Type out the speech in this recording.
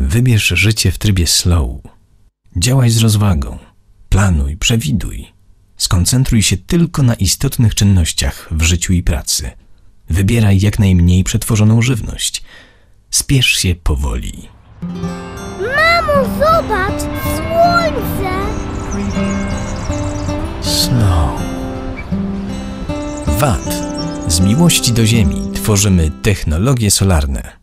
Wybierz życie w trybie slow. Działaj z rozwagą. Planuj, przewiduj. Skoncentruj się tylko na istotnych czynnościach w życiu i pracy. Wybieraj jak najmniej przetworzoną żywność. Spiesz się powoli. Mamo, zobacz! Słońce! Slow. VAT. Z miłości do Ziemi tworzymy technologie solarne.